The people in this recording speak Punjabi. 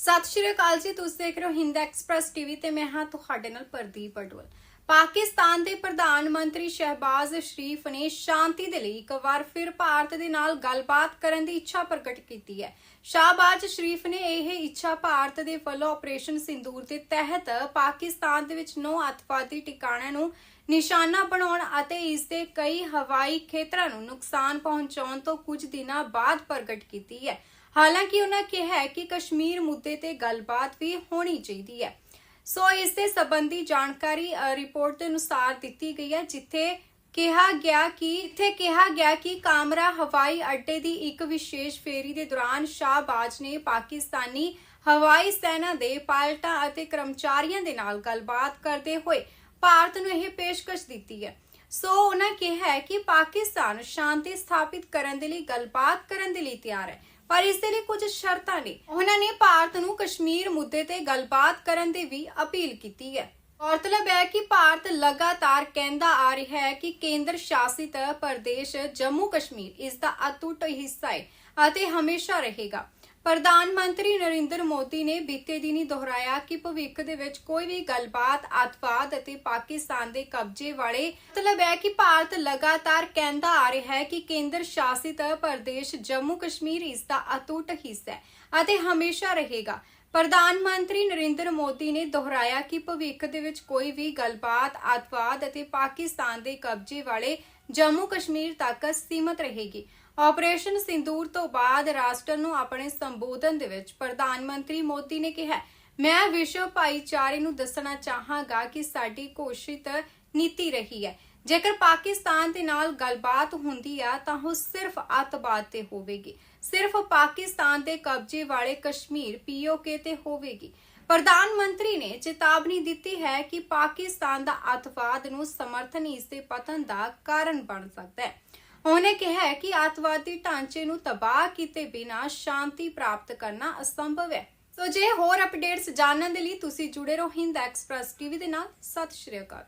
ਸਤਿ ਸ਼੍ਰੀ ਅਕਾਲ ਜੀ, ਤੁਸੀਂ ਦੇਖ ਰਹੇ ਹੋ ਹਿੰਦ ਐਕਸਪ੍ਰੈਸ ਟੀਵੀ ਤੇ ਮੈਂ ਹਾਂ ਤੁਹਾਡੇ ਨਾਲ ਪ੍ਰਦੀਪ ਅਡਵਲ। ਪਾਕਿਸਤਾਨ ਦੇ ਪ੍ਰਧਾਨ ਮੰਤਰੀ ਸ਼ਹਿਬਾਜ਼ ਸ਼ਰੀਫ ਨੇ ਸ਼ਾਂਤੀ ਦੇ ਲਈ ਇੱਕ ਵਾਰ ਫਿਰ ਭਾਰਤ ਦੇ ਨਾਲ ਗੱਲਬਾਤ ਕਰਨ ਦੀ ਇੱਛਾ ਪ੍ਰਗਟ ਕੀਤੀ ਹੈ। ਸ਼ਾਹਬਾਜ਼ ਸ਼ਰੀਫ ਨੇ ਇਹ ਇੱਛਾ ਭਾਰਤ ਦੇ ਵੱਲੋਂ ਆਪਰੇਸ਼ਨ ਸਿੰਦੂਰ ਦੇ ਤਹਿਤ ਪਾਕਿਸਤਾਨ ਦੇ ਵਿੱਚ ਨੌ ਅਤਵਾਦੀ ਟਿਕਾਣਿਆਂ ਨੂੰ ਨਿਸ਼ਾਨਾ ਬਣਾਉਣ ਅਤੇ ਇਸ ਦੇ ਕਈ ਹਵਾਈ ਖੇਤਰਾਂ ਨੂੰ ਨੁਕਸਾਨ ਪਹੁੰਚਾਉਣ ਤੋਂ ਕੁਝ ਦਿਨਾਂ ਬਾਅਦ ਪ੍ਰਗਟ ਕੀਤੀ ਹੈ। ਹਾਲਾਂਕਿ ਉਹਨਾਂ ਕਿਹਾ ਕਿ ਕਸ਼ਮੀਰ ਮੁੱਦੇ ਤੇ ਗੱਲਬਾਤ ਵੀ ਹੋਣੀ ਚਾਹੀਦੀ ਹੈ। ਸੋ ਇਸ ਦੇ ਸੰਬੰਧੀ ਜਾਣਕਾਰੀ ਰਿਪੋਰਟ ਦੇ ਅਨੁਸਾਰ ਦਿੱਤੀ ਗਈ ਹੈ, ਜਿੱਥੇ ਕਿਹਾ ਗਿਆ ਕਿ, ਇੱਥੇ ਕਿਹਾ ਗਿਆ ਕਿ ਕਾਮਰਾ ਹਵਾਈ ਅੱਡੇ ਦੀ ਇੱਕ ਵਿਸ਼ੇਸ਼ ਫੇਰੀ ਦੇ ਦੌਰਾਨ ਸ਼ਾਹਬਾਜ਼ ਨੇ ਪਾਕਿਸਤਾਨੀ ਹਵਾਈ ਸੈਨਾ ਦੇ ਪਾਇਲਟਾਂ ਅਤੇ ਕਰਮਚਾਰੀਆਂ ਦੇ ਨਾਲ ਗੱਲਬਾਤ ਕਰਦੇ ਹੋਏ ਭਾਰਤ ਨੂੰ ਇਹ ਪੇਸ਼ਕਸ਼ ਦਿੱਤੀ ਹੈ। ਸੋ ਉਹਨਾਂ ਕਿਹਾ ਹੈ ਕਿ ਪਾਕਿਸਤਾਨ ਸ਼ਾਂਤੀ ਸਥਾਪਿਤ ਕਰਨ ਦੇ ਲਈ, ਗੱਲਬਾਤ ਕਰਨ ਦੇ ਲਈ ਤਿਆਰ ਹੈ। ਪਰ ਇਸ ਦੇ ਲਈ ਕੁਝ ਸ਼ਰਤਾਂ ਨੇ। ਉਹਨਾਂ ਨੇ ਭਾਰਤ ਨੂੰ ਕਸ਼ਮੀਰ ਮੁੱਦੇ ਤੇ ਗੱਲਬਾਤ ਕਰਨ ਦੀ ਵੀ ਅਪੀਲ ਕੀਤੀ ਹੈ। ਗੌਰਤਲਬ ਹੈ ਕਿ ਭਾਰਤ ਲਗਾਤਾਰ ਕਹਿੰਦਾ ਆ ਰਿਹਾ ਹੈ ਕਿ ਕੇਂਦਰ ਸ਼ਾਸਿਤ ਪ੍ਰਦੇਸ਼ ਜੰਮੂ ਕਸ਼ਮੀਰ ਇਸ ਦਾ ਅਟੁੱਟ ਹਿੱਸਾ ਹੈ ਅਤੇ ਹਮੇਸ਼ਾ ਰਹੇਗਾ। ਪ੍ਰਧਾਨ ਮੰਤਰੀ ਨਰਿੰਦਰ ਮੋਦੀ ਨੇ ਬੀਤੇ ਦਿਨੀ ਦੁਹਰਾਇਆ ਕਿ ਭਵਿੱਖ ਦੇ ਵਿੱਚ ਕੋਈ ਵੀ ਗੱਲਬਾਤ, ਅਤਵਾਦ ਅਤੇ ਪਾਕਿਸਤਾਨ ਦੇ ਕਬਜ਼ੇ ਵਾਲੇ ਮਤਲਬ ਹੈ ਕਿ ਭਾਰਤ ਲਗਾਤਾਰ ਕਹਿੰਦਾ ਆ ਰਿਹਾ ਹੈ ਕਿ ਕੇਂਦਰ ਸ਼ਾਸਿਤ ਪ੍ਰਦੇਸ਼ ਜੰਮੂ ਕਸ਼ਮੀਰ ਇਸ ਦਾ ਅਟੁੱਟ ਹਿੱਸਾ ਹੈ ਅਤੇ ਹਮੇਸ਼ਾ ਰਹੇਗਾ। ਪ੍ਰਧਾਨ ਮੰਤਰੀ ਨਰਿੰਦਰ ਮੋਦੀ ਨੇ ਦੁਹਰਾਇਆ ਕਿ ਭਵਿੱਖ ਦੇ ਵਿੱਚ ਕੋਈ ਵੀ ਗੱਲਬਾਤ, ਅਤਵਾਦ ਅਤੇ ਪਾਕਿਸਤਾਨ ਦੇ ਕਬਜ਼ੇ ਵਾਲੇ ਜੰਮੂ ਕਸ਼ਮੀਰ ਤੱਕ ਸੀਮਤ ਰਹੇਗੀ। ਆਪਰੇਸ਼ਨ ਸਿੰਦੂਰ ਤੋਂ ਬਾਅਦ ਰਾਸ਼ਟਰ ਨੂੰ ਆਪਣੇ ਸੰਬੋਧਨ ਦੇ ਵਿੱਚ ਪ੍ਰਧਾਨ ਮੰਤਰੀ ਮੋਦੀ ਨੇ ਕਿਹਾ, ਮੈਂ ਵਿਸ਼ਵ ਭਾਈਚਾਰੇ ਨੂੰ ਦੱਸਣਾ ਚਾਹਾਂਗਾ ਕਿ ਸਾਡੀ ਘੋਸ਼ਿਤ ਨੀਤੀ ਰਹੀ ਹੈ। ਜੇਕਰ ਪਾਕਿਸਤਾਨ ਦੇ ਨਾਲ ਗੱਲਬਾਤ ਹੁੰਦੀ ਆ, ਤਾਂ ਉਹ ਸਿਰਫ ਅਤਵਾਦ ਤੇ ਹੋਵੇਗੀ। ਸਿਰਫ ਪਾਕਿਸਤਾਨ ਦੇ ਕਬਜ਼ੇ ਵਾਲੇ ਕਸ਼ਮੀਰ ਪੀਓਕੇ ਤੇ ਹੋਵੇਗੀ। ਪ੍ਰਧਾਨ ਮੰਤਰੀ ਨੇ ਚੇਤਾਵਨੀ ਦਿੱਤੀ ਹੈ ਕਿ ਪਾਕਿਸਤਾਨ ਦਾ ਅਤਵਾਦ ਨੂੰ ਸਮਰਥਨ ਇਸ ਦੇ ਪਤਨ ਦਾ ਕਾਰਨ ਬਣ ਸਕਦਾ ਹੈ। ਉਹਨੇ ਕਿਹਾ ਕਿ ਅੱਤਵਾਦੀ ਢਾਂਚੇ ਨੂੰ ਤਬਾਹ ਕੀਤੇ ਬਿਨਾਂ ਸ਼ਾਂਤੀ ਪ੍ਰਾਪਤ ਕਰਨਾ ਅਸੰਭਵ ਹੈ। ਸੋ ਜੇ ਹੋਰ ਅਪਡੇਟਸ ਜਾਣਨ ਦੇ ਲਈ ਤੁਸੀਂ ਜੁੜੇ ਰਹੋ ਹਿੰਦ ਐਕਸਪ੍ਰੈਸ ਟੀਵੀ ਦੇ ਨਾਲ। ਸਤਿ ਸ਼੍ਰੀ ਅਕਾਲ।